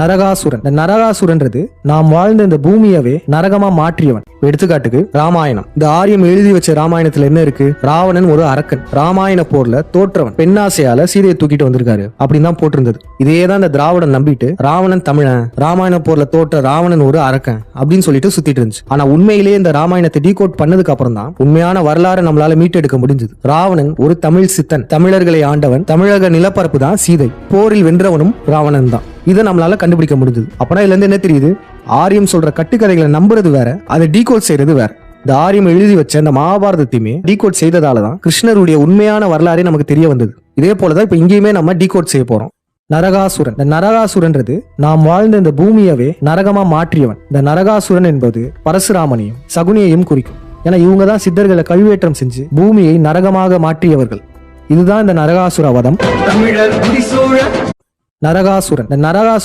நரகாசுரன். இந்த நரகாசுரன்றது நாம் வாழ்ந்த இந்த பூமியவே நரகமா மாற்றியவன். எடுத்துக்காட்டுக்கு ராமாயணம். இந்த ஆரியம் எழுதி வச்ச ராமாயணத்துல என்ன இருக்கு? ராவணன் ஒரு அரக்கன். ராமாயண போர்ல தோற்றவன். பெண்ணாசையால சீதையை தூக்கிட்டு வந்திருக்காரு. அப்படின்னு தான் போட்டிருந்தது. இதே தான் இந்த திராவிடன் நம்பிட்டு ராவணன் தமிழன் ராமாயண போர்ல தோற்ற ராவணன் ஒரு அரக்கன் அப்படின்னு சொல்லிட்டு சுத்திட்டு இருந்துச்சு. ஆனா உண்மையிலேயே இந்த ராமாயணத்தை டீகோட் பண்ணதுக்கு அப்புறம் தான் உண்மையான வரலாறு நம்மளால மீட்டெடுக்க முடிஞ்சது. ராவணன் ஒரு தமிழ் சித்தன். தமிழர்களை ஆண்டவன். தமிழக நிலப்பரப்பு தான் சீதை. போரில் வென்றவனும் ராவணன் தான். இதை நம்மளால கண்டுபிடிக்க முடிஞ்சது. அப்பனா இதுல இருந்து என்ன தெரியுது? ஆரியம் சொல்ற கட்டுக்கதைகளை நம்புறது வேற அதை டீகோட் செய்யறது வேற. இந்த ஆரியம் எழுதி வச்ச இந்த மகாபாரதத்தையுமே டீகோட் செய்ததால தான் கிருஷ்ணருடைய உண்மையான வரலாறே நமக்கு தெரிய வந்தது. இதே போலதான் இப்ப இங்கேயுமே நம்ம டீகோட் செய்ய போறோம். நரகாசுரன். இந்த நரகாசுரன்றது நாம் வாழ்ந்த இந்த பூமியவே நரகமா மாற்றியவன். இந்த நரகாசுரன் என்பது பரசுராமனையும் சகுனியையும் குறிக்கும். ஏன்னா இவங்க தான் சித்தர்களை கழுவேற்றம் செஞ்சு பூமியை நரகமாக மாற்றியவர்கள். இதுதான் இந்த நரகாசுர வதம் தமிழர் நரகாசுரன். இந்த நரகாசு